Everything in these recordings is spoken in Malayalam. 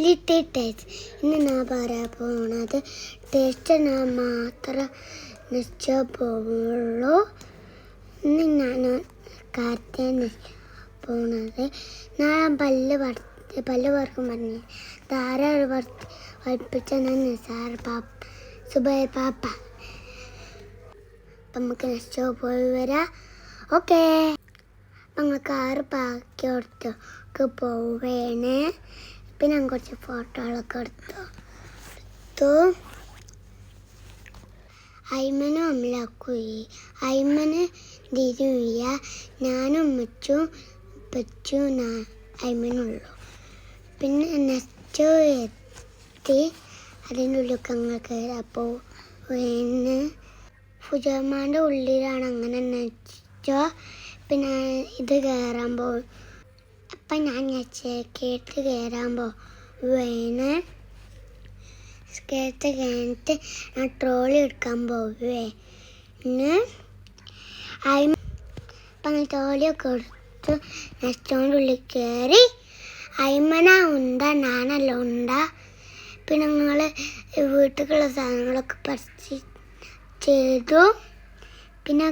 ലിറ്റിൽ ടേസ്റ്റ് ഇന്ന് ഞാൻ പറയാൻ പോണത്. ടേസ്റ്റ് ഞാൻ മാത്രം നിശ്ചയ പോവുള്ളൂ. ഇന്ന് ഞാൻ കാറ്റേ പോണത്. ഞാൻ പല്ല് പറത്ത് പല്ല് പറക്കും പറഞ്ഞു. ധാരാ പറത്ത് പഠിപ്പിച്ച ഞാൻ നിസാർ പാപ്പ സുബൈ പാപ്പ. നമുക്ക് നിശ്ചയ പോയി വരാം. ഓക്കേ. ഞങ്ങൾ കാർ പാക്കി കൊടുത്തൊക്കെ പോവുകയാണ് പിന്നെ ഞാൻ കുറച്ച് ഫോട്ടോകളൊക്കെ എടുത്തു. എടുത്തു. അയ്മനും അമ്മലാക്കുയി അയ്മന് തിരുവിയ ഞാനും ഉമ്മച്ചും പച്ചു നാ- അയ്മനുള്ളൂ. പിന്നെ നെക്സ്റ്റ് എത്തി. അതിന്റെ ഉള്ളിൽ ഞങ്ങൾ കയറി അപ്പോൾ പിന്നെ ഫുജമാന്റെ ഉള്ളിലാണ് അങ്ങനെ പിന്നെ ഇത് കയറാമ്പോൾ അപ്പം ഞാൻ കേട്ട് കയറാമ്പോൾ പോവേണ് കേട്ട് കഴിഞ്ഞിട്ട് ഞാൻ ട്രോളി എടുക്കാൻ പോവേ. അപ്പം ട്രോളി ട്രോളിയൊക്കെ എടുത്ത്. നെസ്റ്റോന്റെ ഉള്ളിൽ കയറി അയിമന ഉണ്ട ഞാനല്ല ഉണ്ട. പിന്നെ ഞങ്ങൾ വീട്ടിലുള്ള സാധനങ്ങളൊക്കെ പറിച്ച് ചെയ്തു. പിന്നെ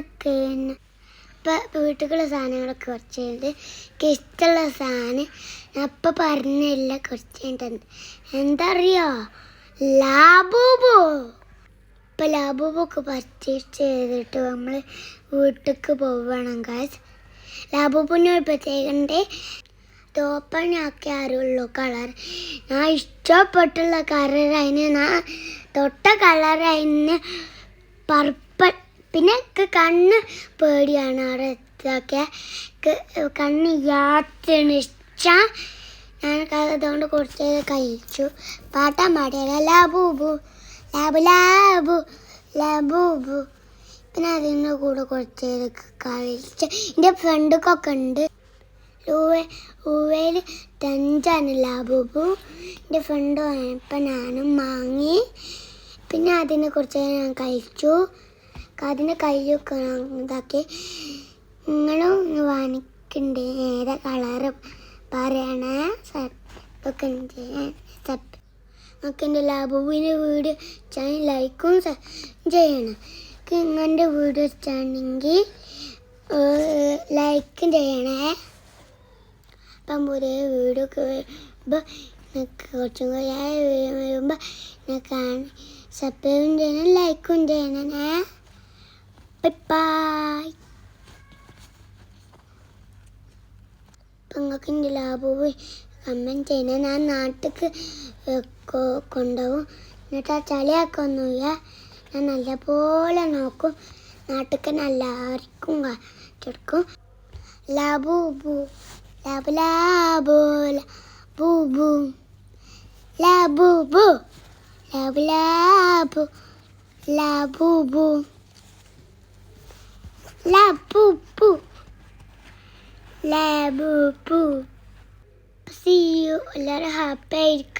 ഇപ്പം വീട്ടിലുള്ള സാധനങ്ങളൊക്കെ കുറച്ച് കഴിഞ്ഞിട്ട് എനിക്ക് ഇഷ്ടമുള്ള സാധനം ഞാൻ ഇപ്പം പറഞ്ഞില്ല കുറച്ച് കഴിഞ്ഞിട്ടുണ്ട് എന്താ അറിയോ ലാബൂബു. ഇപ്പം ലാബൂബൊക്കെ പർച്ചേസ് ചെയ്തിട്ട് നമ്മൾ വീട്ടിലേക്ക് പോവണം കാശ് ലാബൂബിന് ഒരു പ്രത്യേകത ഓപ്പൺ ആക്കി ആരുള്ളൂ കളർ ഞാൻ ഇഷ്ടപ്പെട്ടുള്ള കളർ അതിന് ഞാൻ തൊട്ട കളർ അതിന് പർപ്പിൾ പിന്നെ കണ്ണ് പേടിയാണ്. അവിടെ കണ്ണ് യാത്രയാണ് ഞാൻ അതുകൊണ്ട് കുറച്ച് കഴിച്ചു. പാട്ടാൻ പാടിയല്ല ലാബൂബു ലാബു ലാബു ലാബൂബു. പിന്നെ അതിന്റെ കൂടെ കുറച്ച് കഴിച്ച്. എന്റെ ഫ്രണ്ടൊക്കെ ഉണ്ട്. ഊവയിൽ തഞ്ചാണ് ലാബൂബു. എന്റെ ഫ്രണ്ട് വന്നപ്പോൾ ഞാനും വാങ്ങി. പിന്നെ അതിനെ കുറിച്ച് ഞാൻ കഴിച്ചു. അതിന്റെ കയ്യൊക്കെ ഇതാക്കി നിങ്ങളും വാങ്ങിക്കണ്ടേ? ഏതാ കളറും പറയണേ. ഒക്കെ നമുക്ക് എന്റെ ലാബുവിന്റെ വീഡിയോ ചാനൽ ലൈക്കും ചെയ്യണം. നിങ്ങളുടെ വീഡിയോ ഇഷ്ടമാണെങ്കിൽ ലൈക്കും ചെയ്യണേ. അപ്പം പുതിയ വീഡിയോ ഒക്കെ വരുമ്പോൾ കുറച്ചും കൂടി വരുമ്പോൾ നിങ്ങൾക്ക് സബ്സ്ക്രൈബും ചെയ്യണം ലൈക്കും ചെയ്യണേ ബൈ ബൈ നിങ്ങൾക്ക് എന്റെ ലാഭവും കമന്റ് ചെയ്യണം. ഞാൻ നാട്ടിലേക്ക് കൊണ്ടുപോകും. എന്നിട്ട് ആ ചളിയാക്കൊന്നുമില്ല ഞാൻ നല്ലപോലെ നോക്കും. നാട്ടിക്ക് എല്ലാവർക്കും കാണിച്ചെടുക്കും. ലാബൂബു ലാബു ലാബു ലാബൂബു ലാബൂബു ലാബു ലാബു La pou pou. La pou pou. See you later. Have